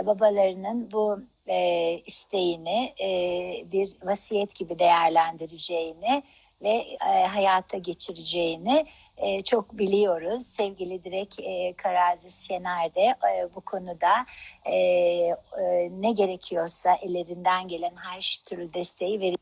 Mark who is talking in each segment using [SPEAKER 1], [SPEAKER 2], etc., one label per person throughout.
[SPEAKER 1] e, babalarının bu e, isteğini e, bir vasiyet gibi değerlendireceğini ve e, hayata geçireceğini e, çok biliyoruz. Sevgili Direk e, Karaziz Şener de e, bu konuda e, e, ne gerekiyorsa ellerinden gelen her türlü desteği veriyor.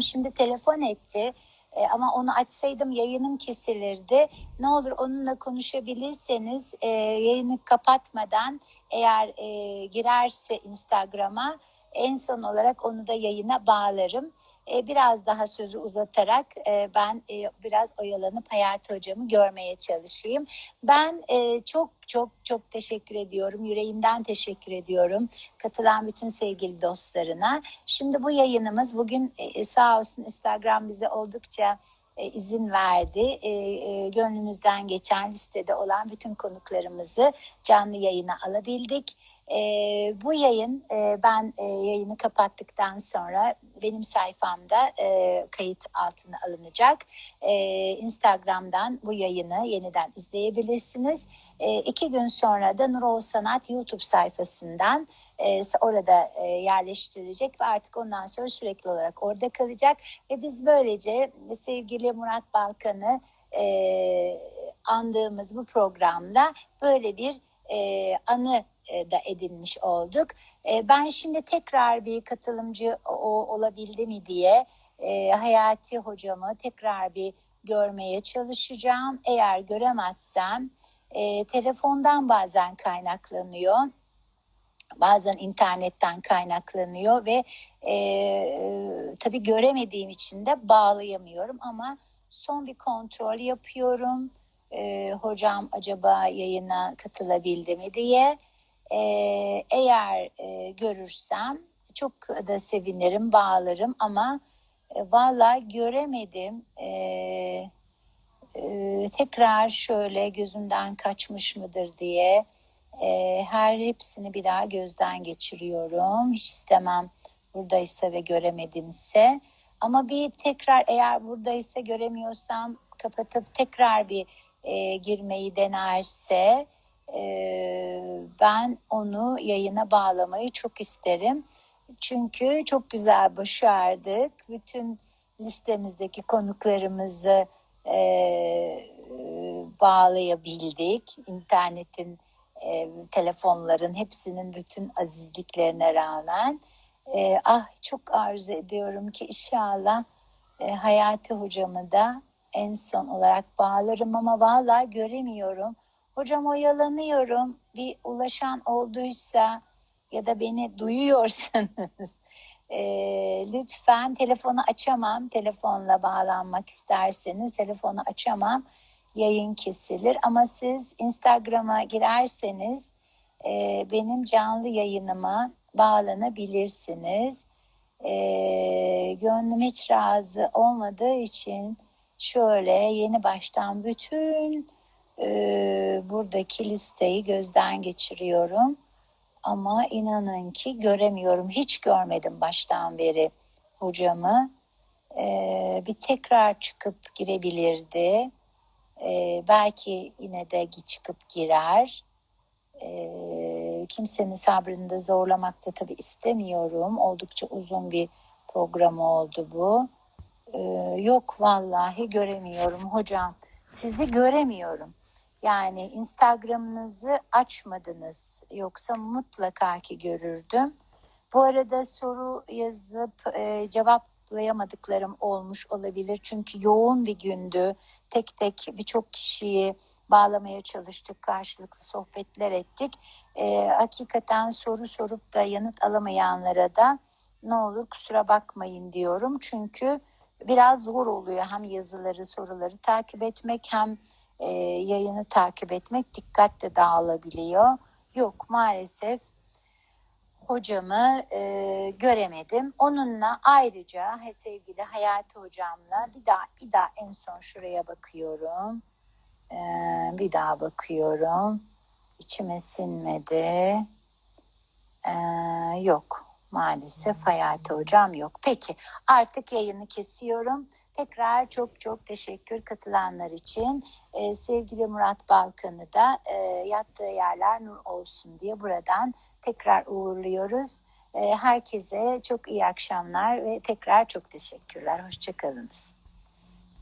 [SPEAKER 1] Şimdi telefon etti e, ama onu açsaydım yayınım kesilirdi. Ne olur onunla konuşabilirseniz e, yayını kapatmadan eğer e, girerse Instagram'a en son olarak onu da yayına bağlarım. E, biraz daha sözü uzatarak e, ben e, biraz oyalanıp Hayati Hocam'ı görmeye çalışayım. Ben e, çok çok çok teşekkür ediyorum. Yüreğimden teşekkür ediyorum. Katılan bütün sevgili dostlarına. Şimdi bu yayınımız bugün e, sağ olsun Instagram bize oldukça e, izin verdi. E, e, gönlümüzden geçen listede olan bütün konuklarımızı canlı yayına alabildik. E, bu yayın e, ben e, yayını kapattıktan sonra benim sayfamda e, kayıt altına alınacak. E, Instagram'dan bu yayını yeniden izleyebilirsiniz. E, iki gün sonra da Nurol Sanat YouTube sayfasından e, orada e, yerleştirilecek ve artık ondan sonra sürekli olarak orada kalacak. Ve biz böylece sevgili Murat Balkan'ı e, andığımız bu programda böyle bir e, anı da edinmiş olduk. E, ben şimdi tekrar bir katılımcı olabildi mi diye e, Hayati hocamı tekrar bir görmeye çalışacağım. Eğer göremezsem e, telefondan bazen kaynaklanıyor. Bazen internetten kaynaklanıyor ve e, tabii göremediğim için de bağlayamıyorum ama son bir kontrol yapıyorum. E, hocam acaba yayına katılabildi mi diye. E, eğer e, görürsem çok da sevinirim, bağlarım ama e, valla göremedim. E, e, tekrar şöyle gözümden kaçmış mıdır diye e, her hepsini bir daha gözden geçiriyorum. Hiç istemem buradaysa ve göremedimse. Ama bir tekrar eğer buradaysa göremiyorsam kapatıp tekrar bir e, girmeyi denerse ben onu yayına bağlamayı çok isterim. Çünkü çok güzel başardık. Bütün listemizdeki konuklarımızı e, bağlayabildik. İnternetin, e, telefonların hepsinin bütün azizliklerine rağmen. E, ah çok arzu ediyorum ki inşallah e, Hayati hocamı da en son olarak bağlarım ama vallahi göremiyorum. Hocam oyalanıyorum. Bir ulaşan olduysa ya da beni duyuyorsanız e, lütfen telefonu açamam. Telefonla bağlanmak isterseniz telefonu açamam. Yayın kesilir ama siz Instagram'a girerseniz e, benim canlı yayınıma bağlanabilirsiniz. E, gönlüm hiç razı olmadığı için şöyle yeni baştan bütün e, buradaki listeyi gözden geçiriyorum. Ama inanın ki göremiyorum. Hiç görmedim baştan beri hocamı. E, bir tekrar çıkıp girebilirdi. E, belki yine de çıkıp girer. E, kimsenin sabrını da zorlamak da tabii istemiyorum. Oldukça uzun bir program oldu bu. E, yok vallahi göremiyorum hocam. Sizi göremiyorum. Yani Instagram'ınızı açmadınız yoksa mutlaka ki görürdüm. Bu arada soru yazıp e, cevaplayamadıklarım olmuş olabilir. Çünkü yoğun bir gündü. Tek tek birçok kişiyi bağlamaya çalıştık, karşılıklı sohbetler ettik. E, hakikaten soru sorup da yanıt alamayanlara da ne olur kusura bakmayın diyorum. Çünkü biraz zor oluyor hem yazıları, soruları takip etmek hem e, yayını takip etmek dikkat de dağılabiliyor. Yok maalesef hocamı e, göremedim. Onunla ayrıca he, sevgili Hayati hocamla bir daha bir daha en son şuraya bakıyorum. E, bir daha bakıyorum. İçime sinmedi. E, yok Maalesef Hayati Hocam yok. Peki artık yayını kesiyorum. Tekrar çok çok teşekkür katılanlar için. Ee, sevgili Murat Balkan'ı da e, yattığı yerler nur olsun diye buradan tekrar uğurluyoruz. Ee, herkese çok iyi akşamlar ve tekrar çok teşekkürler. Hoşçakalınız.